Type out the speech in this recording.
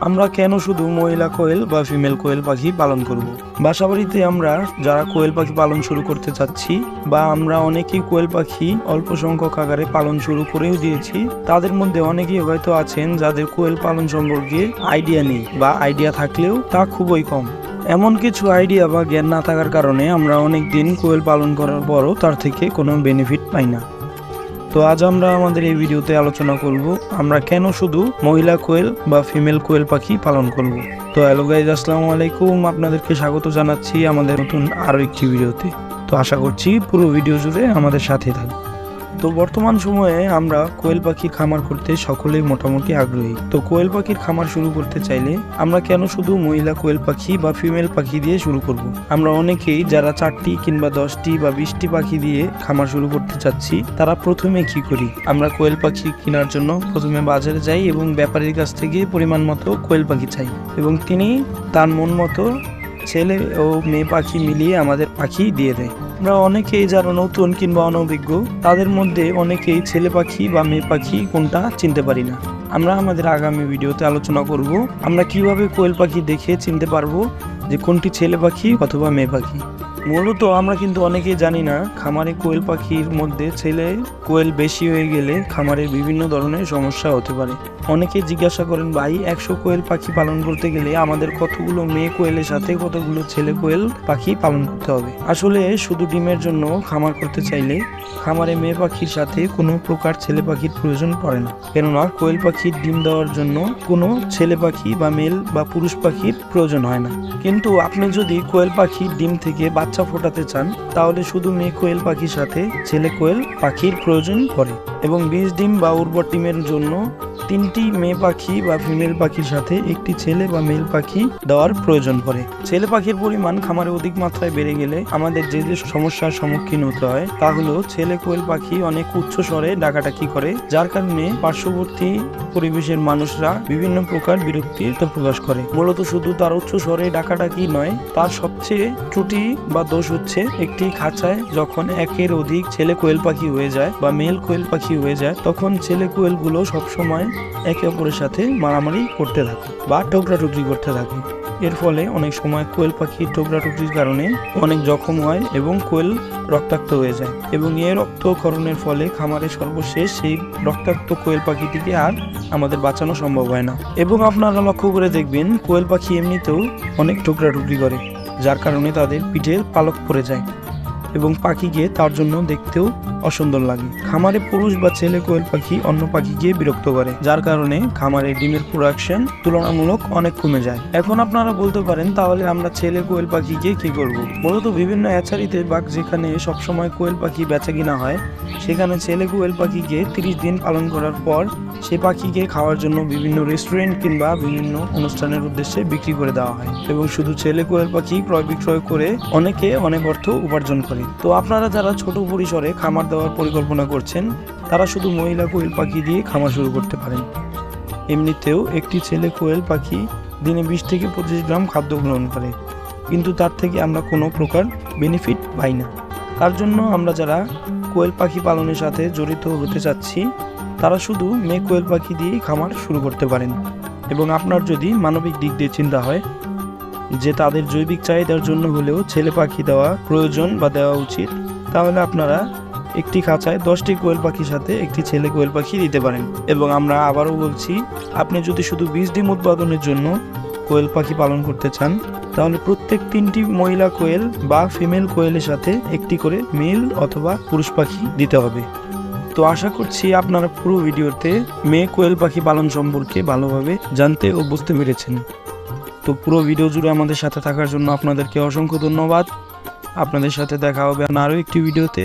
আমরা কেন শুধু মহিলা কোয়েল বা ফিমেল কোয়েল পাখি পালন করব? বাসাবাড়িতে আমরা যারা কোয়েল পাখি পালন শুরু করতে চাচ্ছি বা আমরা অনেকেই কোয়েল পাখি অল্প সংখ্যক আকারে পালন শুরু করেও দিয়েছি, তাদের মধ্যে অনেকেই হয়তো আছেন যাদের কোয়েল পালন সম্পর্কে আইডিয়া নেই বা আইডিয়া থাকলেও তা খুবই কম। এমন কিছু আইডিয়া বা জ্ঞান না থাকার কারণে আমরা অনেক দিন কোয়েল পালন করার পরও তার থেকে কোনো বেনিফিট পাই না। তো আজ আমরা আমাদের এই ভিডিওতে আলোচনা করব, আমরা কেন শুধু মহিলা কোয়েল বা ফিমেল কোয়েল পাখি পালন করব? তো হ্যালো গাইজ আসসালামু আলাইকুম। আপনাদেরকে স্বাগত জানাচ্ছি আমাদের নতুন আরও একটি ভিডিওতে। তো আশা করছি পুরো ভিডিও জুড়ে আমাদের সাথে থাকবে তো বর্তমান সময়ে আমরা কোয়েল পাখির খামার করতে সকলেই মোটামুটি আগ্রহী। তো কোয়েল পাখির খামার শুরু করতে চাইলে আমরা কেন শুধু মহিলা কোয়েল পাখি বা ফিমেল পাখি দিয়ে শুরু করব। আমরা অনেকেই যারা চারটি কিংবা দশটি বা বিশটি পাখি দিয়ে খামার শুরু করতে চাচ্ছি, তারা প্রথমে কি করি? আমরা কোয়েল পাখি কেনার জন্য প্রথমে বাজারে যাই এবং ব্যাপারীর কাছ থেকে পরিমাণ মতো কোয়েল পাখি চাই এবং তিনি তার মন মতো ছেলে ও মেয়ে পাখি মিলিয়ে আমাদের পাখি দিয়ে দেয়। আমরা অনেকেই যারা নতুন কিংবা অনভিজ্ঞ, তাদের মধ্যে অনেকেই ছেলে পাখি বা মেয়ে পাখি কোনটা চিনতে পারি না। আমরা আমাদের আগামী ভিডিওতে আলোচনা করব, আমরা কীভাবে কোয়েল পাখি দেখে চিনতে পারব যে কোনটি ছেলে পাখি অথবা মেয়ে পাখি। মূলত আমরা কিন্তু অনেকেই জানি না, খামারে কোয়েল পাখির মধ্যে ছেলে কোয়েল বেশি হয়ে গেলে খামারের বিভিন্ন ধরনের সমস্যা হতে পারে। অনেকে জিজ্ঞাসা করেন, ভাই, একশো কোয়েল পাখি পালন করতে গেলে আমাদের কতগুলো মেয়ে কোয়েলের সাথে কতগুলো ছেলে কোয়েল পাখি পালন করতে হবে? আসলে শুধু ডিমের জন্য খামার করতে চাইলে খামারে মেয়ে পাখির সাথে কোনো প্রকার ছেলে পাখির প্রয়োজন পড়ে না। কেননা কোয়েল পাখির ডিম দেওয়ার জন্য কোনো ছেলে পাখি বা মেল বা পুরুষ পাখির প্রয়োজন হয় না। কিন্তু আপনি যদি কোয়েল পাখির ডিম থেকে বাচ্চা ফোটাতে চান, তাহলে শুধু মেয়ে কোয়েল পাখির সাথে ছেলে কোয়েল পাখির প্রয়োজন পড়ে। এবং বীজ ডিম বা উর্বর ডিমের জন্য তিনটি মেয়ে পাখি বা ফিমেল পাখির সাথে একটি ছেলে বা মেল পাখি দেওয়ার প্রয়োজন পড়ে। ছেলে পাখির পরিমাণ খামারে অধিক মাত্রায় বেড়ে গেলে আমাদের যে যে সমস্যার সম্মুখীন হতে হয় তা হলো ছেলে কোয়েল পাখি অনেক উচ্চ স্বরে ডাকাডাকি করে, যার কারণে পার্শ্ববর্তী পরিবেশের মানুষরা বিভিন্ন প্রকার বিরক্তি প্রকাশ করে। মূলত শুধু তার উচ্চ স্বরে ডাকাডাকি নয়, তার সবচেয়ে ত্রুটি বা দোষ হচ্ছে একটি খাঁচায় যখন একের অধিক ছেলে কোয়েল পাখি হয়ে যায় বা মেল কোয়েল পাখি হয়ে যায়, তখন ছেলে কোয়েলগুলো সবসময় একে অপরের সাথে মারামারি করতে থাকে বা টোকরাটুকরি করতে থাকে এর ফলে অনেক সময় কোয়েল পাখির টোকরাটুকরির কারণে অনেক জখম হয় এবং কোয়েল রক্তাক্ত হয়ে যায় এবং এই রক্তক্ষরণের ফলে খামারে সর্বশেষ সেই রক্তাক্ত কোয়েল পাখিটিকে আর আমাদের বাঁচানো সম্ভব হয় না। এবং আপনারা লক্ষ্য করে দেখবেন, কোয়েল পাখি এমনিতেও অনেক টোকরাটুকরি করে, যার কারণে তাদের পিঠের পালক পড়ে যায় এবং পাখিকে তার জন্য দেখতেও অসুন্দর লাগে। খামারে পুরুষ বা ছেলে কোয়েল পাখি, অন্য পাখিকে বিরক্ত করে। যার কারণে খামারে ডিমের প্রোডাকশন তুলনামূলক অনেক কমে যায়। এখন আপনারা বলতে পারেন, তাহলে আমরা ছেলে কোয়েল পাখিকে কি করব? মূলত বিভিন্ন হ্যাচারিতে বা যেখানে সবসময় কোয়েল পাখি বেচা কিনা হয়, সেখানে ছেলে কোয়েল পাখিকে তিরিশ দিন পালন করার পর সে পাখিকে খাওয়ার জন্য বিভিন্ন রেস্টুরেন্ট কিংবা বিভিন্ন অনুষ্ঠানের উদ্দেশ্যে বিক্রি করে দেওয়া হয়। এবং শুধু ছেলে কোয়েল পাখি ক্রয় বিক্রয় করে অনেকে অনেক অর্থ উপার্জন করে। তো আপনারা যারা ছোট পরিসরে খামার দেওয়ার পরিকল্পনা করছেন, তারা শুধু মহিলা কোয়েল পাখি দিয়ে খামার শুরু করতে পারেন। এমনিতেও একটি ছেলে কোয়েল পাখি দিনে বিশ থেকে পঁচিশ গ্রাম খাদ্য গ্রহণ করে, কিন্তু তার থেকে আমরা কোনো প্রকার বেনিফিট পাই না। তার জন্য আমরা যারা কোয়েল পাখি পালনের সাথে জড়িত হতে চাচ্ছি, তারা শুধু মেয়ে কোয়েল পাখি দিয়েই খামার শুরু করতে পারেন। এবং আপনার যদি মানবিক দিক দিয়ে চিন্তা হয়, যে তাদের জৈবিক চাহিদার জন্য হলেও ছেলে পাখি দেওয়া প্রয়োজন বা দেওয়া উচিত, তাহলে আপনারা একটি খাঁচায় দশটি কোয়েল পাখির সাথে একটি ছেলে কোয়েল পাখি দিতে পারেন। এবং আমরা আবারও বলছি, আপনি যদি শুধু বীজ ডিম উৎপাদনের জন্য কোয়েল পাখি পালন করতে চান, তাহলে প্রত্যেক তিনটি মহিলা কোয়েল বা ফিমেল কোয়েলের সাথে একটি করে মেল অথবা পুরুষ পাখি দিতে হবে। তো আশা করছি আপনারা পুরো ভিডিওতে মেয়ে কোয়েল পাখি পালন সম্পর্কে ভালোভাবে জানতে ও বুঝতে পেরেছেন। তো পুরো ভিডিও জুড়ে আমাদের সাথে থাকার জন্য আপনাদেরকে অসংখ্য ধন্যবাদ। আপনাদের সাথে দেখা হবে আরও একটি ভিডিওতে।